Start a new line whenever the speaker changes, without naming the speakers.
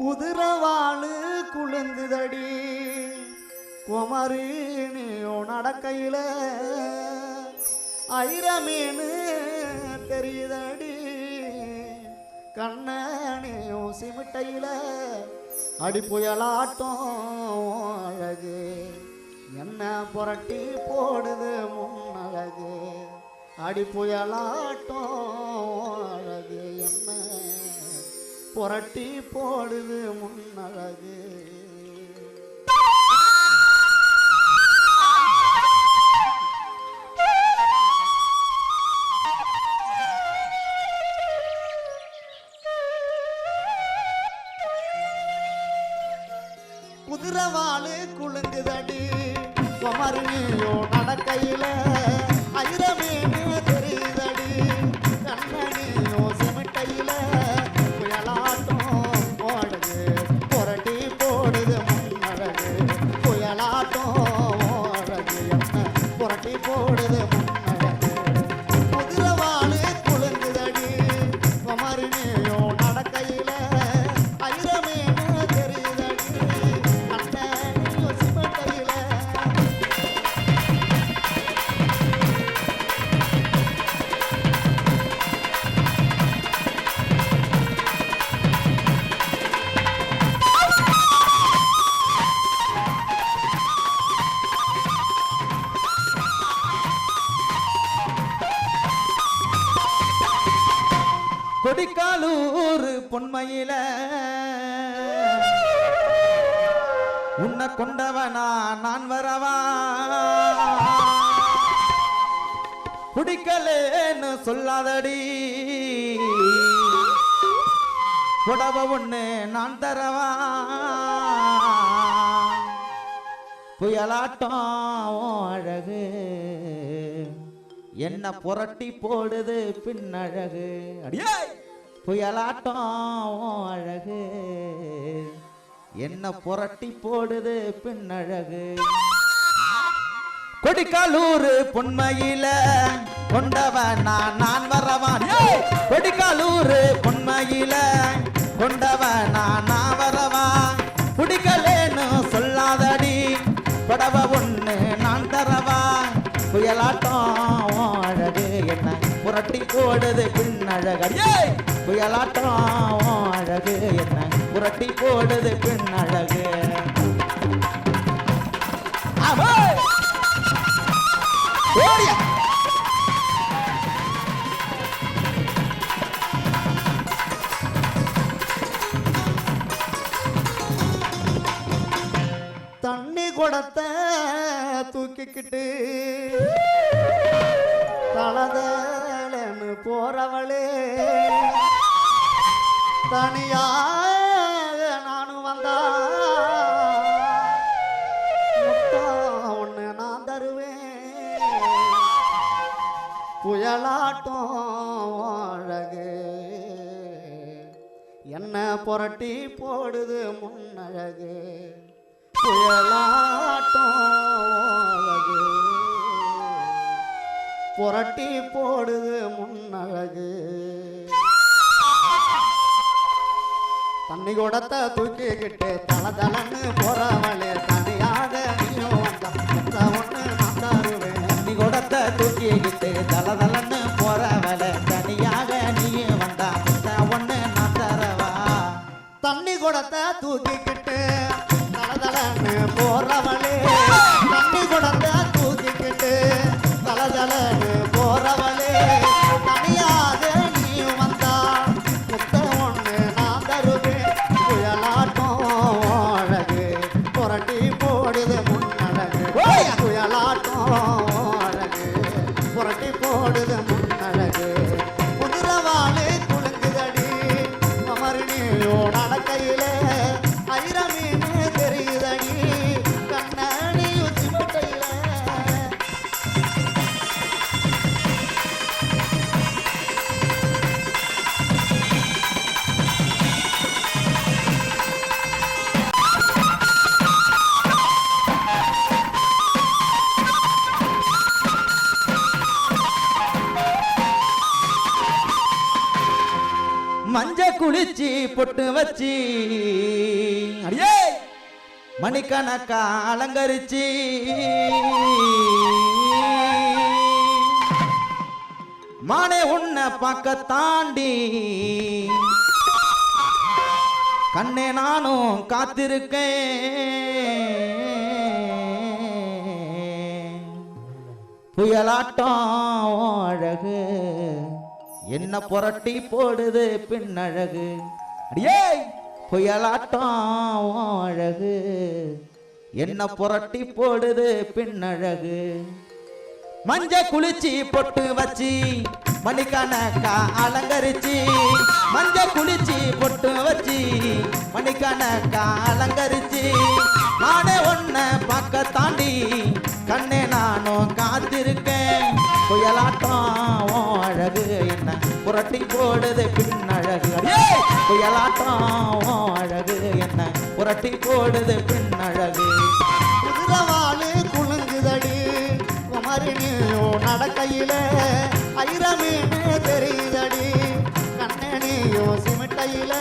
குதிரவாளு குலுங்குதடி. குமரி நீயோ நடக்கையில ஐரமீனு தெரியுதடி. கண்ணனியோ சிமிட்டையில அடி புயலாட்டம் அழகு. என்ன புரட்டி போடுது முன்னழகு. அடி புயலாட்டம் அழகு என்ன? புரட்டி போடுது முன்னழகு. குதிரவாளு குலுங்குதடி குமரனியோ நடக்கையில
கொடிக்காலூர் பொன்மையில. உன்னை கொண்டவனா நான் வரவா? குடிக்கலேன்னு சொல்லாதடி. புடவ ஒண்ணு நான் தரவா? புயலாட்டம் அழகு. என்ன புரட்டி போடுது பின்னழகு அடியே புயலாட்டம் அழகு. என்ன புரட்டி போடுது பின்னழகு கொடிக்கலூர் பொன்மையில கொண்டவன் நான். நான் வரவான் புயலாட்டம் அழகு என்ன? புரட்டி போடுது பின்னழகு புயலாட்டம் அழகு என்ன? புரட்டி போடுது பின்னழகு. ஓடியா!
தண்ணி குடத்தை தூக்கிக்கிட்டு தலதலன்னு போறவளே. தனியாக நானும் வந்தா முத்தம் ஒன்று நான் தருவேன். புயலாட்டம் அழகு. என்ன புரட்டி போடுது முன்னழகு. புயலாட்டம் புரட்டி போடுது முன்னழகு. தண்ணி குடத்தை தூக்கிக்கிட்டு தல தலன்னு போறவளே தனியாக நீயும் வந்தா முத்த ஒண்ணு நான் தருவேன்.
நீ கொடுத்த தூக்கிக்கிட்டு தலதலன்னு போறவள தனியாக நீ வந்தா முத்த ஒண்ணு நான் தரவா.
தண்ணி குடத்தை தூக்கிக்கிட்டு புரட்டி
மஞ்ச குளிச்சு பொட்டு வச்சு. அடியே! மணிக்கணக்கா அலங்கரிச்சு. மானே உன்னை பார்க்க தாண்டி. கண்ணே நானும் காத்திருக்கேன். புயலாட்டம் அழகு. என்ன புரட்டி போடுது பின்னழகு? அடியே புயலாட்டம் அழகு. என்ன புரட்டி போடுது பின்னழகு? மஞ்ச குளிச்சு பொட்டு வச்சு மணிக்கணக்கா அலங்கரிச்சு. மஞ்ச குளிச்சு பொட்டு வச்சு மணிக்கணக்கா அலங்கரிச்சு. நானே ஒன்ன பக்க தாண்டி கண்ணே நானும் காத்திருக்கேன். புயலாட்டம் கட்டி போடுது பின்னழகு. அடியே! புயலாட்டம் அழகு என்ன? புரட்டி போடுது பின்னழகு.
குதிரவாளு குலுங்குதடி குமரினியோ நடக்கையில ஐரமீனு தெரியுதடி. கண்ணனியோ சிமிட்டையில